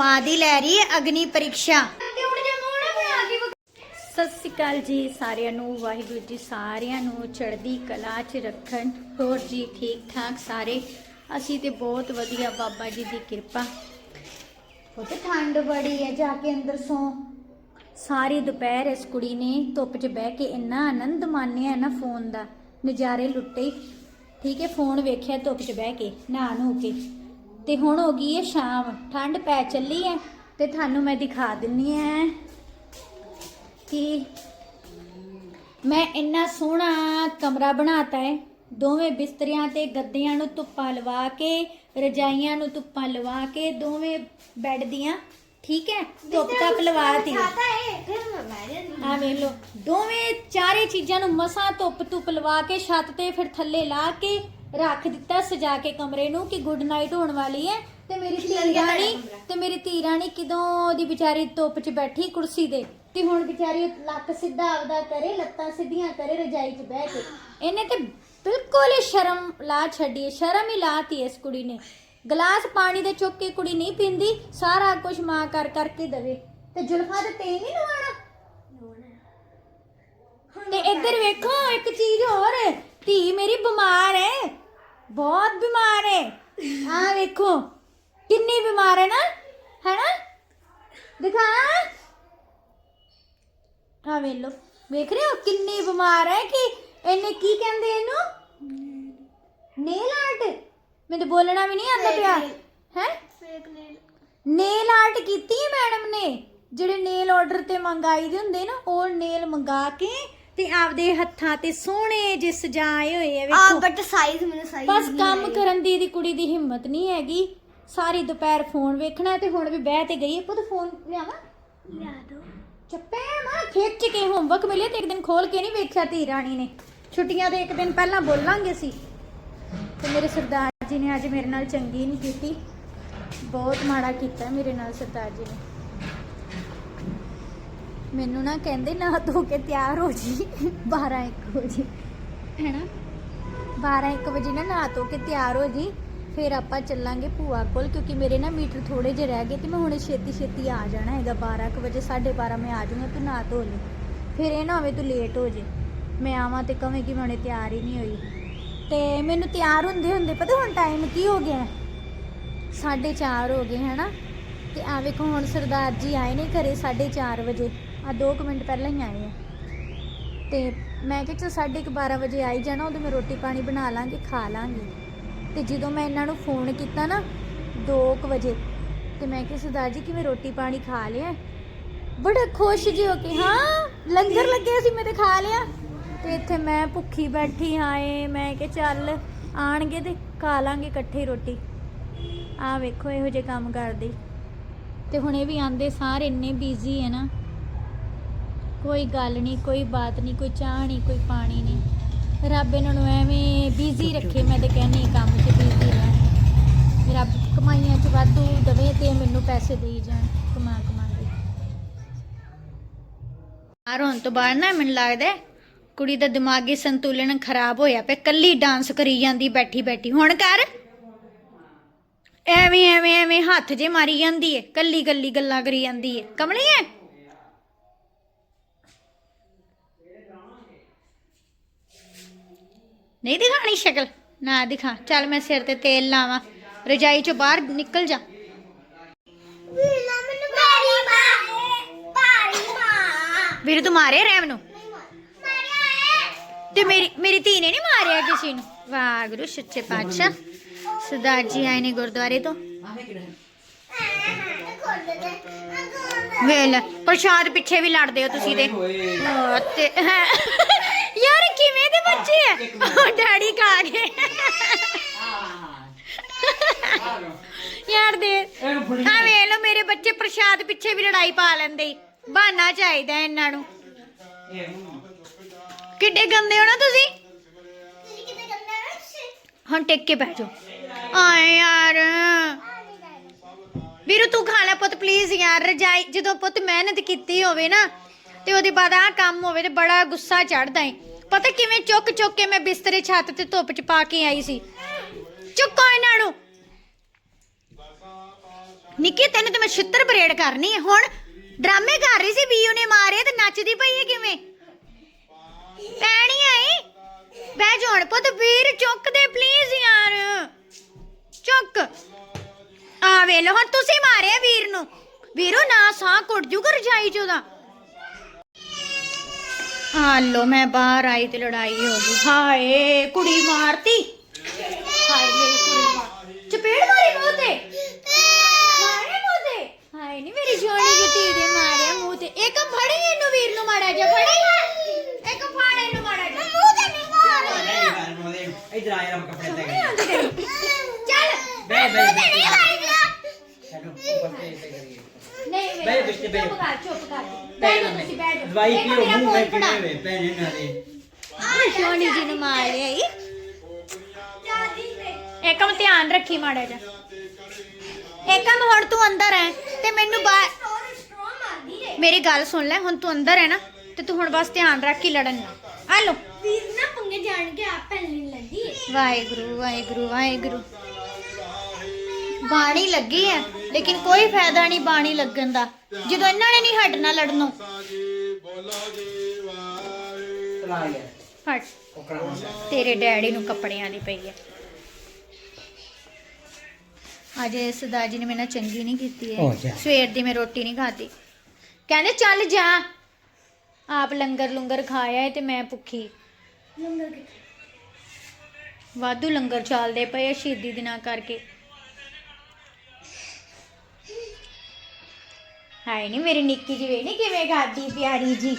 ਮਾਂ ਦੀ ਲੈ ਰਹੀ ਹੈ ਅਗਨੀ ਪ੍ਰੀਖਿਆ। ਸਤਿ ਸ਼੍ਰੀ ਅਕਾਲ ਜੀ ਸਾਰਿਆਂ ਨੂੰ ਵਾਹਿਗੁਰੂ ਜੀ ਸਾਰਿਆਂ ਨੂੰ ਚੜ੍ਹਦੀ ਕਲਾ 'ਚ ਰੱਖਣ। ਹੋਰ ਜੀ ਠੀਕ ਠਾਕ ਸਾਰੇ? ਅਸੀਂ ਤੇ ਬਹੁਤ ਵਧੀਆ ਬਾਬਾ ਜੀ ਦੀ ਕਿਰਪਾ। ਉਹ ਤੇ ਠੰਡ ਬੜੀ ਹੈ ਜਾ ਕੇ ਅੰਦਰ ਸੌ। ਸਾਰੀ ਦੁਪਹਿਰ ਇਸ ਕੁੜੀ ਨੇ ਧੁੱਪ 'ਚ ਬਹਿ ਕੇ ਇੰਨਾ ਆਨੰਦ ਮਾਣਿਆ ਨਾ ਫੋਨ ਦਾ। ਨਜ਼ਾਰੇ ਲੁੱਟੇ। ਠੀਕ ਹੈ ਫੋਨ ਵੇਖਿਆ ਧੁੱਪ 'ਚ ਬਹਿ ਕੇ ਨਹਾ ਨੂੰ ਕੇ। ਤੇ ਹੁਣ ਹੋ ਗਈ ਹੈ ਸ਼ਾਮ। ਠੰਡ ਪੈ ਚੱਲੀ ਹੈ ਤੇ ਤੁਹਾਨੂੰ ਮੈਂ ਦਿਖਾ ਦਿੰਨੀ ਹੈ ਕਿ ਮੈਂ ਇੰਨਾ ਸੋਹਣਾ ਕਮਰਾ ਬਣਾਤਾ ਹੈ। ਦੋਵੇਂ ਬਿਸਤਰਿਆਂ ਤੇ ਗੱਦਿਆਂ ਨੂੰ ਧੁੱਪਾਂ ਲਵਾ ਕੇ ਰਜਾਈਆਂ ਨੂੰ ਧੁੱਪਾਂ ਲਵਾ ਕੇ ਦੋਵੇਂ ਬੈੱਡ ਦੀਆਂ ਠੀਕ ਹੈ ਧੁੱਪ ਤੱਕ ਲਵਾਤੀ ਆ ਵੇਖ ਲੋ ਦੋਵੇਂ ਚਾਰੇ ਚੀਜ਼ਾਂ ਨੂੰ ਮਸਾਂ ਧੁੱਪ ਧੁੱਪ ਲਵਾ ਕੇ ਛੱਤ ਤੇ ਫਿਰ ਥੱਲੇ ਲਾ ਕੇ ਰੱਖ ਦਿੱਤਾ ਸਜਾ ਕੇ ਕਮਰੇ ਨੂੰ ਕਿ ਗੁੱਡ ਨਾਈਟ ਹੋਣ ਵਾਲੀ ਹੈ। ਤੇ ਮੇਰੀ ਧੀ ਰਾਣੀ ਤੇ ਮੇਰੀ ਧੀ ਰਾਣੀ ਕਿਦੋਂ ਦੀ ਵਿਚਾਰੀ ਧੁੱਪ 'ਚ ਬੈਠੀ ਕੁਰਸੀ ਦੇ ਤੇ ਹੁਣ ਵਿਚਾਰੀ ਲੱਕ ਸਿੱਧਾ ਆਪਦਾ ਕਰੇ ਲੱਤਾਂ ਸਿੱਧੀਆਂ ਕਰੇ ਰਜਾਈ 'ਚ ਬਹਿ ਕੇ। ਇਹਨੇ ਤੇ ਬਿਲਕੁਲ ਹੀ ਸ਼ਰਮ ਲਾ ਛੱਡੀ ਹੈ, ਸ਼ਰਮ ਹੀ ਲਾਤੀ ਇਸ ਕੁੜੀ ਨੇ। ਗਲਾਸ ਪਾਣੀ ਦੇ ਚੁੱਕ ਕੇ ਕੁੜੀ ਨਹੀਂ ਪੀਂਦੀ ਸਾਰਾ ਕੁਝ ਮਾਂ ਕਰ ਕਰਕੇ ਦਵੇ। ਤੇ ਜੁਲਫਾਂ ਤੇ ਤੇਲ ਨਹੀਂ ਲਵਾਣਾ ਤੇ ਇੱਧਰ ਵੇਖੋ ਇੱਕ ਚੀਜ਼ ਹੋਰ ਧੀ ਮੇਰੀ ਬਿਮਾਰ ਹੈ। ਬਹੁਤ ਬਿਮਾਰ ਹੈ ਆ ਵੇਖੋ ਕਿੰਨੀ ਬਿਮਾਰ ਹੈ ਨਾ ਹੈਨਾ? ਦਿਖਾ। ਆ ਵੇਖ ਲੋ ਵੇਖ ਰਹੇ ਹੋ? ਕਿੰਨੀ ਬਿਮਾਰ ਹੈ ਕਿ ਇਹਨੇ ਕੀ ਕਹਿੰਦੇ ਇਹਨੂੰ? Nail art. ਮੈਨੂੰ ਤਾਂ ਬੋਲਣਾ ਵੀ ਨਹੀਂ ਆਉਂਦਾ ਪਿਆ। ਹੈ? ਨੇਲ ਆਰਟ ਕੀਤੀ ਹੈ ਮੈਡਮ ਨੇ। ਜਿਹੜੇ ਨੇਲ ਆਰਡਰ ਤੇ ਮੰਗਾਈ ਦੇ ਹੁੰਦੇ ਨਾ ਉਹ ਨੇਲ ਮੰਗਾ ਕੇ ਤੇ ਆਪਦੇ ਹੱਥਾਂ ਤੇ ਸੋਹਣੇ ਜਿਹੇ ਸਜਾਏ ਹੋਏ ਆ ਆ ਵੇਖੋ। ਬਟ ਸਾਈਜ਼ ਮੈਨੂੰ ਸਾਈਜ਼ ਬਸ ਕੰਮ ਕਰਨ ਦੀ ਦੀ ਕੁੜੀ ਦੀ ਹਿੰਮਤ ਨਹੀਂ ਹੈਗੀ। ਸਾਰੀ ਦੁਪਹਿਰ ਫੋਨ ਵੇਖਣਾ ਤੇ ਹੁਣ ਵੀ ਬਹਿ ਤੇ ਗਈ ਹੈ। ਪੁੱਤ ਫੋਨ ਲਿਆਵਾਂ? ਲਿਆ ਦੋ। ਚੱਪੇ ਮਾਂ ਖਿੱਚ ਕੇ ਹੋਮਵਰਕ ਮਿਲਿਆ ਤੇ ਇੱਕ ਦਿਨ ਖੋਲ ਕੇ ਨਹੀਂ ਵੇਖਿਆ ਧੀ ਰਾਣੀ ਨੇ। ਛੁੱਟੀਆਂ ਦੇ ਇੱਕ ਦਿਨ ਪਹਿਲਾਂ ਬੋਲਾਂਗੇ ਸੀ ਤੇ ਮੇਰੇ ਸਰਦਾਰ ਜੀ ਨੇ ਅੱਜ ਮੇਰੇ ਨਾਲ ਚੰਗੀ ਨਹੀਂ ਕੀਤੀ। ਬਹੁਤ ਮਾੜਾ ਕੀਤਾ ਮੇਰੇ ਨਾਲ ਸਰਦਾਰ ਜੀ ਨੇ। ਮੈਨੂੰ ਨਾ ਕਹਿੰਦੇ ਨਾ ਧੋ ਕੇ ਤਿਆਰ ਹੋ ਜੀ। 12 1 ਵਜੇ। ਹੈਨਾ? 12 1 ਵਜੇ ਨਾ ਨਹਾ ਧੋ ਕੇ ਤਿਆਰ ਹੋ ਜੀ। ਫਿਰ ਆਪਾਂ ਚੱਲਾਂਗੇ ਭੂਆ ਕੋਲ ਕਿਉਂਕਿ ਮੇਰੇ ਨਾ ਮੀਟਰ ਥੋੜੇ ਜਿਹੇ ਰਹਿ ਗਏ ਤੇ ਮੈਂ ਹੁਣੇ ਛੇਤੀ ਛੇਤੀ ਆ ਜਾਣਾ ਹੈਗਾ। 12 ਕੁ ਵਜੇ 12:30 ਮੈਂ ਆ ਜਾਊਂਗਾ ਤੂੰ ਨਹਾ ਧੋ ਲਈ। ਫਿਰ ਇਹ ਨਾ ਹੋਵੇ ਤੂੰ ਲੇਟ ਹੋ ਜੇ। ਮੈਂ ਆਵਾਂ ਤੇ ਕਵੇਂ ਕਿ ਮੈਂ ਹੁਣੇ ਤਿਆਰ ਹੀ ਨਹੀਂ ਹੋਈ। ਤੇ ਮੈਨੂੰ ਤਿਆਰ ਹੁੰਦੇ ਹੁੰਦੇ ਪਤਾ ਹੁਣ ਟਾਈਮ ਕੀ ਹੋ ਗਿਆ? 4:30 ਹੋ ਗਏ ਹੈਨਾ? ਤੇ ਆ ਵੇਖੋ ਹੁਣ ਸਰਦਾਰ ਜੀ ਆਏ ਨੇ ਘਰੇ 4:30 ਵਜੇ। ਆ 2 ਮਿੰਟ ਪਹਿਲਾਂ ਹੀ ਆਏ ਆ। ਤੇ ਮੈਂ ਕਿਹਾ ਚਲ 12:30 ਵਜੇ ਆਈ ਜਾਣਾ, ਉਦੋਂ ਮੈਂ ਰੋਟੀ ਪਾਣੀ ਬਣਾ ਲਾਂਗੀ, ਖਾ ਲਾਂਗੀ। ਤੇ ਜਦੋਂ ਮੈਂ ਇਹਨਾਂ ਨੂੰ ਫੋਨ ਕੀਤਾ ਨਾ 2 ਵਜੇ, ਤੇ ਮੈਂ ਕਿਹਾ ਸਰਦਾਰ ਜੀ ਕਿ ਮੈਂ ਰੋਟੀ ਪਾਣੀ ਖਾ ਲਿਆ। ਬੜੇ ਖੁਸ਼ ਜੀ ਹੋ ਕੇ, ਹਾਂ, ਲੰਗਰ ਲੱਗਿਆ ਸੀ, ਮੈਂ ਤੇ ਖਾ ਲਿਆ। ਤੇ ਇੱਥੇ ਮੈਂ ਭੁੱਖੀ ਬੈਠੀ ਆਏ ਮੈਂ ਕਿਹਾ ਚੱਲ ਆਣਗੇ ਤੇ ਖਾ ਲਾਂਗੇ ਇਕੱਠੇ ਰੋਟੀ। ਆ ਵੇਖੋ ਇਹੋ ਜਿਹੇ ਕੰਮ ਕਰਦੀ। ਤੇ ਹੁਣ ਇਹ ਵੀ ਆਂਦੇ ਸਾਰੇ ਇੰਨੇ ਬਿਜ਼ੀ ਹੈ ਨਾ। ਕੋਈ ਗੱਲ ਨਹੀਂ, ਕੋਈ ਬਾਤ ਨਹੀਂ, ਕੋਈ ਚਾਹ ਨਹੀਂ, ਕੋਈ ਪਾਣੀ ਨਹੀਂ। ਰੱਬ ਇਹਨਾਂ ਨੂੰ ਐਵੇਂ ਬਿਜ਼ੀ ਰੱਖੇ, ਮੈਂ ਤੇ ਕਹਿੰਨੀ ਕੰਮ 'ਚ ਬਿਜ਼ੀ ਰਹਿਣ। ਰੱਬ ਕਮਾਈਆਂ 'ਚ ਵਾਧੂ ਦਵੇ ਤੇ ਮੈਨੂੰ ਪੈਸੇ ਦੇਈ ਜਾਣ, ਕਮਾ ਕਮਾ ਕੇ। ਆਰ ਹੋਣ ਤੋਂ ਬਾਅਦ ਨਾ ਮੈਨੂੰ ਲੱਗਦਾ ਕੁੜੀ ਦਾ ਦਿਮਾਗੀ ਸੰਤੁਲਨ ਖਰਾਬ ਹੋਇਆ ਪਿਆ ਕੱਲੀ ਡਾਂਸ ਕਰੀ ਜਾਂਦੀ, ਬੈਠੀ ਬੈਠੀ। ਹੁਣ ਕਰ। ਐਵੇਂ ਐਵੇਂ ਐਵੇਂ ਹੱਥ ਜੇ ਮਾਰੀ ਜਾਂਦੀ ਏ ਕੱਲੀ ਕੱਲੀ ਗੱਲਾਂ ਕਰੀ ਜਾਂਦੀ ਏ। ਕਮਲੀ ਏ ਨਹੀਂ ਦਿਖਾਣੀ ਸ਼ਕਲ। ਨਾ ਦਿਖਾ। ਚੱਲ ਮੈਂ ਸਿਰ ਤੇ ਤੇਲ ਲਾਵਾਂ। ਰਜਾਈ ਚੋਂ ਬਾਹਰ ਨਿਕਲ ਜਾ। ਵੀਰ ਤੂੰ ਮਾਰੇ ਰੈਮ ਨੂੰ? ਤੇ ਮੇਰੀ ਮੇਰੀ ਧੀ ਨੇ ਨਹੀਂ ਮਾਰਿਆ ਕਿਸੇ ਨੂੰ? ਵਾਹਿਗੁਰੂ ਸੱਚੇ ਪਾਤਸ਼ਾਹ। ਸਰਦਾਰ ਜੀ ਆਏ ਨੇ ਗੁਰਦੁਆਰੇ ਤੋਂ। ਵੇਲ ਪ੍ਰਸ਼ਾਦ ਪਿੱਛੇ ਵੀ ਲੜਦੇ ਹੋ ਤੁਸੀਂ ਤੇ। ਹਾਂ, ਤੇ ਉਹ ਡੈਡੀ ਖਾ ਗਏ। ਯਾਰ ਦੇ ਆ ਵੇਖ ਲਓ ਮੇਰੇ ਬੱਚੇ ਪ੍ਰਸ਼ਾਦ ਪਿੱਛੇ ਵੀ ਲੜਾਈ ਪਾ ਲੈਂਦੇ। ਬਹਾਨਾ ਚਾਹੀਦਾ ਇਹਨਾਂ ਨੂੰ। ਕਿੱਡੇ ਗੰਦੇ ਹੋ ਨਾ ਤੁਸੀਂ? ਤੁਸੀਂ ਕਿਤੇ ਗੰਦਾ ਨਾ ਹੁਣ ਟਿਕ ਕੇ ਬਹਿ ਜਾਓ। ਆਏ ਯਾਰ। ਵੀਰੂ ਤੂੰ ਖਾ ਲੈ ਪੁੱਤ ਪਲੀਜ਼ ਯਾਰ। ਰਜਾਈ ਜਦੋਂ ਪੁੱਤ ਮਿਹਨਤ ਕੀਤੀ ਹੋਵੇ ਨਾ ਤੇ ਉਹਦੇ ਬਾਅਦ ਆ ਕੰਮ ਹੋਵੇ ਤੇ ਬੜਾ ਗੁੱਸਾ ਚੜਦਾ ਏ। ਪਤਾ ਕਿਵੇਂ ਚੁੱਕ ਚੁੱਕ ਕੇ ਮੈਂ ਬਿਸਤਰੇ ਛੱਤ ਤੇ ਧੁੱਪ ਚ ਪਾ ਕੇ ਆਈ ਸੀ? ਚੁੱਕੋ ਇਹਨਾਂ ਨੂੰ। ਨਿੱਕੀ, ਤੈਨੂੰ ਤੇ ਮੈਂ ਛਿੱਤਰ ਪਰੇਡ ਕਰਨੀ ਹੈ ਹੁਣ ਡਰਾਮੇ ਕਰ ਰਹੀ ਸੀ, ਵੀਊ ਨੇ ਮਾਰੇ ਤੇ ਨੱਚਦੀ ਪਈ ਹੈ ਕਿਵੇਂ? ਪੈਣੀ ਆਈ ਬਹਿ ਜਾ ਪੁੱਤ, ਵੀਰ ਚੁੱਕ ਦੇ ਪਲੀਜ਼ ਯਾਰ। ਚੁੱਕ। ਆ ਵੇ ਲੋ ਹੁਣ ਤੁਸੀਂ ਮਾਰਿਆ ਵੀਰ ਨੂੰ। ਵੀਰੋ, ਨਾ ਸਾਹ ਕੁੱਟ ਜੂਗਾ ਰਜਾਈ ਚ ਉਹਦਾ। ਆ ਲੋ ਮੈਂ ਬਾਹਰ ਆਈ ਤੇ ਲੜਾਈ ਹੋ ਗਈ ਹਾਏ ਕੁੜੀ ਮਾਰਤੀ ਹਾਏ ਮੇਰੀ ਕੁੜੀ ਮਾਰ ਚਪੇੜ ਮਾਰੀ ਮੂੰਹ ਤੇ ਮਾਰੇ ਮੂੰਹ ਤੇ ਹਾਏ ਨਹੀਂ ਮੇਰੀ ਦੀ ਧੀ ਦੇ ਮਾਰਿਆ ਮੂੰਹ ਤੇ ਇੱਕ ਫੜੀ ਇਹਨੂੰ ਵੀਰ ਨੂੰ ਮਾੜਾ ਜਾ ਫੜੀ ਇੱਕ ਫੜ ਇਹਨੂੰ ਮਾੜਾ ਜਾ ਮੂੰਹ ਤੇ ਨਹੀਂ ਮਾਰਨਾ ਇਧਰ ਆ ਯਾਰ ਮੈਂ ਕੱਪੜੇ ਤੇ ਚੱਲ ਬੈ ਬੈ ਮੂੰਹ ਤੇ ਨਹੀਂ ਮਾਰਨਾ ਛੱਡੋ ਉੱਪਰ ਤੇ ਤੇ ਕਰੀਏ ਨਹੀਂ ਬਹਿ ਬਿਸਤੇ ਬਹਿ। ਚੁੱਪ ਕਰ ਚੁੱਪ ਕਰ। ਬਹਿ ਜਾਓ ਤੁਸੀਂ ਬਹਿ ਜਾਓ ਦਵਾਈ ਇੱਕ ਪੀਓ ਮੇਰਾ ਮੂੰਹ ਮੈਂ ਫੋਨ ਫੜਾ। ਪੀਣੇ ਵੇ ਭੈਣੇ ਨਾਲੇ ਸ਼ੋਨੀ ਜੀ ਨੂੰ ਮਾਰ ਲਿਆ ਈ। ਏਕਮ ਧਿਆਨ ਰੱਖੀ ਮਾੜਾ ਜਾ ਏਕਮ ਹੁਣ ਤੂੰ ਅੰਦਰ ਹੈ ਤੇ ਮੈਨੂੰ ਬਾਹਰ ਮੇਰੀ ਗੱਲ ਸੁਣ ਲੈ ਹੁਣ ਤੂੰ ਅੰਦਰ ਹੈ ਨਾ ਤੇ ਤੂੰ ਹੁਣ ਬਸ ਧਿਆਨ ਰੱਖ ਕੇ ਲੜਨ ਨਾ। ਆ ਲੋ ਵੀਰ ਨਾ ਪੰਗੇ ਜਾਣ ਕੇ ਆਪ ਪਹਿਲੇ ਲੈਂਦੀ। ਹੈ ਵਾਹਿਗੁਰੂ ਵਾਹਿਗੁਰੂ ਵਾਹਿਗੁਰੂ। ਬਾਣੀ ਲੱਗੀ ਹੈ ਲੇਕਿਨ ਕੋਈ ਫਾਇਦਾ ਨਹੀਂ ਬਾਣੀ ਲੱਗਣ ਦਾ। ਜਦੋਂ ਇਹਨਾਂ ਨੇ ਨਹੀਂ ਹਟਣਾ ਲੜਨੋਂ। ਹੋ ਤੇਰੇ ਡੈਡੀ ਨੂੰ ਕੱਪੜਿਆਂ ਦੀ ਪਈ ਹੈ। ਅੱਜ ਸਦਾ ਜੀ ਨੇ ਮੇਰੇ ਨਾਲ ਚੰਗੀ ਨਹੀਂ ਕੀਤੀ ਹੋ। ਸਵੇਰ ਦੀ ਮੈਂ ਰੋਟੀ ਨਹੀਂ ਖਾਧੀ। ਕਹਿੰਦੇ ਚੱਲ ਜਾ। ਆਪ ਲੰਗਰ ਲੰਗਰ ਖਾਇਆ ਤੇ ਮੈਂ ਭੁੱਖੀ। ਲੰਗਰ ਵਾਧੂ ਲੰਗਰ ਚੱਲਦੇ ਪਏ ਆ ਸ਼ਹੀਦੀ ਦਿਨਾਂ ਕਰਕੇ। ਹਾਏ ਨਹੀਂ ਮੇਰੀ ਨਿੱਕੀ ਜੀ ਵੇ ਨਹੀਂ ਕਿਵੇਂ ਖਾਦੀ ਪਿਆਰੀ ਜੀ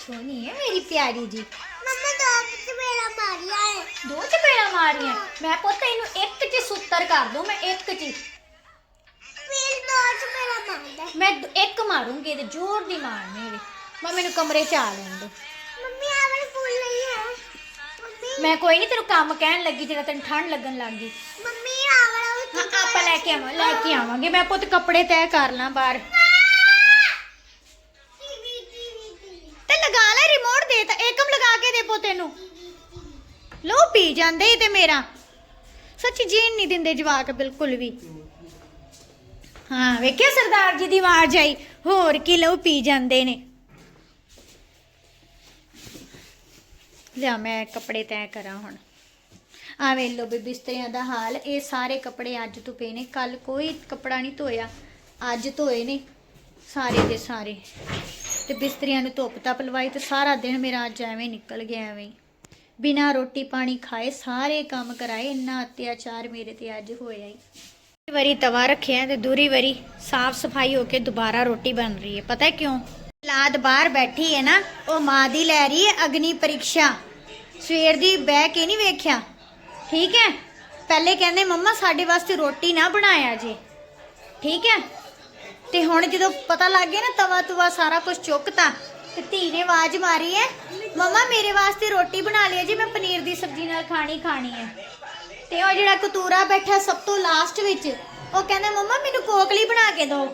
ਸੋਹਣੀ ਹੈ ਮੇਰੀ ਪਿਆਰੀ ਜੀ ਮੰਮਾ ਦੋ ਮੇਰਾ ਮਾਰਿਆ ਹੈ ਦੋ ਚਪੇੜਾ ਮਾਰੀਆਂ? ਮੈਂ ਪੁੱਤ ਇਹਨੂੰ ਇੱਕ ਚ ਸੁੱਤਰ ਕਰ ਦੂੰ ਮੈਂ ਇੱਕ ਚ। ਵੀਰ ਦੋ ਮੇਰਾ ਮਾਰਦਾ ਮੈਂ ਇੱਕ ਮਾਰੂੰਗੀ ਤੇ ਜ਼ੋਰ ਦੀ ਮਾਰਨੀ ਇਹਦੇ ਮੈਂ ਮੈਨੂੰ ਕਮਰੇ ਚ ਆ ਲੈਣ ਦੋ। ਮੰਮੀ ਆ ਵਾਲੀ ਫੁੱਲ ਨਹੀਂ ਹੈ ਮੈਂ ਕੋਈ ਨਹੀਂ ਤੈਨੂੰ ਕੰਮ ਕਹਿਣ ਲੱਗੀ ਜਿਹੜਾ ਤੈਨੂੰ ਠੰਡ ਲੱਗਣ ਲੱਗ ਗਈ। ਮੰਮੀ ਆ ਵਾਲਾ ਲੈ ਕੇ ਆਵਾਂ, ਲੈ ਕੇ ਆਵਾਂਗੇ। ਮੈਂ ਪੁੱਤ ਕੱਪੜੇ ਤੈਅ ਕਰ ਲਾਂ ਬਾਹਰ। ਤੇ ਲਗਾ ਲੈ ਰਿਮੋਟ ਦੇ ਤਾਂ, ਏਕਮ ਲਗਾ ਕੇ ਦੇ ਪੋਤੇ ਨੂੰ ਲੋ ਪੀ ਜਾਂਦੇ ਈ ਤੇ ਮੇਰਾ। ਸੱਚੀ ਜੀਣ ਨਹੀਂ ਦਿੰਦੇ ਜਵਾਕ ਬਿਲਕੁਲ ਵੀ। ਹਾਂ, ਵੇਖਿਆ ਸਰਦਾਰ ਜੀ ਦੀ ਆਵਾਜ਼ ਆਈ? ਹੋਰ ਕੀ ਲਓ, ਪੀ ਜਾਂਦੇ ਨੇ। ਲਿਆ, ਮੈਂ ਕੱਪੜੇ ਤੈਅ ਕਰਾਂ ਹੁਣ। ਆ ਵੇ ਲੋ ਵੀ ਬਿਸਤਰਿਆਂ ਦਾ ਹਾਲ, ਇਹ ਸਾਰੇ ਕੱਪੜੇ ਅੱਜ ਤੋਂ ਪਏ ਨੇ, ਕੱਲ ਕੋਈ ਕੱਪੜਾ ਨਹੀਂ ਧੋਇਆ, ਅੱਜ ਧੋਏ ਨੇ ਸਾਰੇ ਦੇ ਸਾਰੇ। ਤੇ ਬਿਸਤਰੀਆਂ ਨੂੰ ਧੁੱਪ ਤਪ ਲਵਾਈ ਤੇ ਸਾਰਾ ਦਿਨ ਮੇਰਾ ਅੱਜ ਐਵੇਂ ਨਿਕਲ ਗਿਆ, ਐਵੇਂ। ਬਿਨਾ ਰੋਟੀ ਪਾਣੀ ਖਾਏ ਸਾਰੇ ਕੰਮ ਕਰਾਏ, ਇੰਨਾ ਅਤਿਆਚਾਰ ਮੇਰੇ ਤੇ ਅੱਜ ਹੋਇਆ ਹੀ ਦੂਰੀ ਵਾਰੀ ਤਵਾ ਰੱਖਿਆ ਤੇ ਦੂਰੀ ਵਾਰੀ ਸਾਫ਼ ਸਫ਼ਾਈ ਹੋ ਕੇ ਦੁਬਾਰਾ ਰੋਟੀ ਬਣ ਰਹੀ ਹੈ। ਪਤਾ ਕਿਉਂ? ਲਾਦ ਬਾਹਰ ਬੈਠੀ ਹੈ ਨਾ, ਉਹ ਮਾਂ ਦੀ ਲੈ ਰਹੀ ਹੈ ਅਗਨੀ ਪਰੀਖਿਆ। ਸਵੇਰ ਦੀ ਬਹਿ ਕੇ ਨਹੀਂ ਵੇਖਿਆ? ਠੀਕ ਹੈ? ਪਹਿਲੇ ਕਹਿੰਦੇ ਮੰਮਾ ਸਾਡੇ ਵਾਸਤੇ ਰੋਟੀ ਨਾ ਬਣਾਇਆ ਜੀ। ਠੀਕ ਹੈ? ਤੇ ਹੁਣ ਜਦੋਂ ਪਤਾ ਲੱਗ ਗਿਆ ਨਾ ਤਵਾ ਤੁਵਾ ਸਾਰਾ ਕੁਝ ਚੁੱਕਤਾ ਤੇ ਧੀ ਨੇ ਆਵਾਜ਼ ਮਾਰੀ ਹੈ ਮਮਾ ਮੇਰੇ ਵਾਸਤੇ ਰੋਟੀ ਬਣਾ ਹੈ ਜੀ ਮੈਂ ਪਨੀਰ ਦੀ ਸਬਜ਼ੀ ਨਾਲ ਖਾਣੀ ਖਾਣੀ ਹੈ। ਤੇ ਉਹ ਜਿਹੜਾ ਕਤੂਰਾ ਬੈਠਾ ਸਭ ਤੋਂ ਲਾਸਟ ਵਿੱਚ ਉਹ ਕਹਿੰਦਾ ਮਮਾ ਮੈਨੂੰ ਕੋਕਲੀ ਬਣਾ ਕੇ ਦਿਓ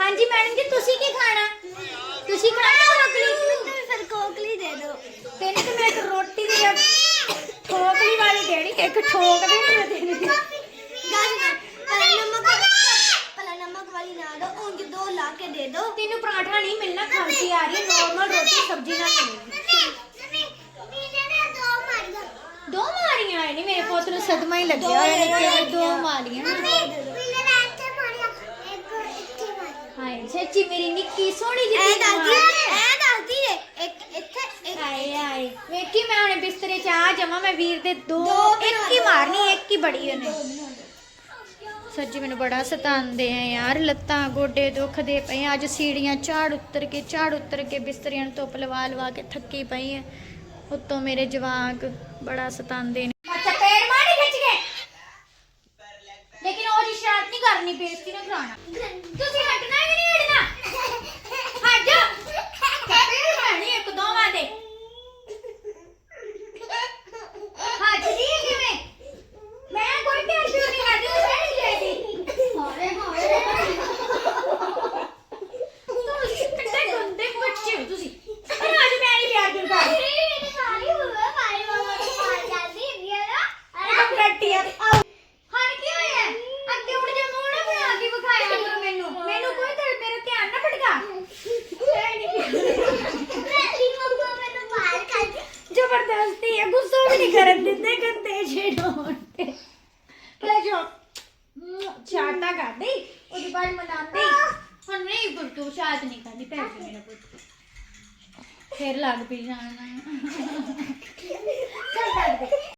ਹਾਂਜੀ ਮੈਡਮ ਜੀ ਤੁਸੀਂ ਕੀ ਖਾਣਾ? ਤੁਸੀਂ ਖਾਣਾ ਕੋਕਲੀ ਮੈਨੂੰ ਫਿਰ ਕੋਕਲੀ ਦੇ ਦਿਓ ਤੈਨੂੰ ਤੇ ਮੈਂ ਰੋਟੀ ਦੀ ਠੋਕਲੀ ਵਾਲੀ ਦੇਣੀ ਇੱਕ ਠੋਕ ਦੇ ਨਹੀਂ ਦੇਣੀ। ਵਾਲੀ ਨਾ ਦੋ ਉਂਝ ਦੋ ਲਾ ਕੇ ਦੇ ਦਿਓ ਤੈਨੂੰ ਪਰਾਠਾ ਨਹੀਂ ਮਿਲਣਾ ਖਾਂਸੀ ਆ ਰਹੀ ਨੋਰਮਲ ਰੋਟੀ ਸਬਜ਼ੀ ਨਾਲ ਮਿਲੇਗੀ ਦੋ ਮਾਰੀਆਂ ਆਏ ਨਹੀਂ ਮੇਰੇ ਪੁੱਤ ਹਾਏ ਹਾਏ ਵੇਖੀ ਮੈਂ ਹੁਣੇ ਬਿਸਤਰੇ 'ਚ ਆ ਜਾਵਾਂ ਮੈਂ ਵੀਰ ਦੇ ਦੋ ਇੱਕ ਹੀ ਮਾਰਨੀ ਇੱਕ ਹੀ ਬੜੀ ਉਹਨੇ। ਸੱਚੀ ਮੈਨੂੰ ਬੜਾ ਸਤਾਉਂਦੇ ਆ ਯਾਰ ਲੱਤਾਂ ਗੋਡੇ ਦੁਖਦੇ ਪਏ ਆ। ਅੱਜ ਸੀੜੀਆਂ ਝਾੜ ਉੱਤਰ ਕੇ ਝਾੜ ਉੱਤਰ ਕੇ ਬਿਸਤਰਿਆਂ ਨੂੰ ਧੁੱਪ ਲਵਾ ਲਵਾ ਕੇ ਥੱਕੀ ਪਈ ਐ ਉੱਤੋਂ ਮੇਰੇ ਜਵਾਕ ਬੜਾ ਸਤਾਉਂਦੇ ਨੇ। ਲੇਕਿਨ ਉਹ ਜੀ ਸ਼ਰਾਰਤ ਨਹੀਂ ਕਰਨੀ ਬੇਇੱਜ਼ਤੀ ਨਾ ਕਰਾਉਣਾ ਤੁਸੀਂ ਹਟਣਾ ਕਿ ਨਹੀਂ ਹਟਣਾ ਹਟ ਜਾ ਪੇੜ ਮਾਰਨੀ ਇੱਕ ਦੋਵਾਂ ਦੇ ਹੱਜਦੀ ਹੈ ਕਿਵੇਂ ਮੈਂ ਕੋਈ ਪਿਆਰ ਪਿਓ ਨਹੀਂ ਕਰਦੀ ਉਹ ਸਹਿਜ ਲੈਦੀ ਹਾਰੇ ਹਾਰੇ ਤੁਸੀਂ ਕਿੱਡੇ ਗੰਦੇ ਬੱਚੇ ਹੋ ਤੁਸੀਂ ਅਰੇ ਅੱਜ ਮੈਂ ਨਹੀਂ ਪਿਆਰ ਪਿਓ ਕਰਦੀ ਇਹ ਰੱਟੀ ਆ ਆਓ। ਹੁਣ ਕੀ ਹੋਇਆ ਅੱਗੇ ਹੁਣ ਨਹੀਂ ਕਰਨ ਦਿੰਦੇ ਗੰਦੇ ਛੇੜੋਂ ਤੇ ਲੈ ਜੋ ਚਾਟਾ ਕਰਦੇ ਉਹਦੇ ਬਾਅਦ ਮਨਾਉਂਦੇ। ਹੁਣ ਨਹੀਂ ਗੁਰਤੂ ਸ਼ਾਦ ਨਹੀਂ ਕਰਦੀ ਭੈਣ ਗਿਆ ਮੇਰਾ ਪੁੱਤ। ਫਿਰ ਲੱਗ ਪਈ ਜਾਣਾ। ਚੱਲ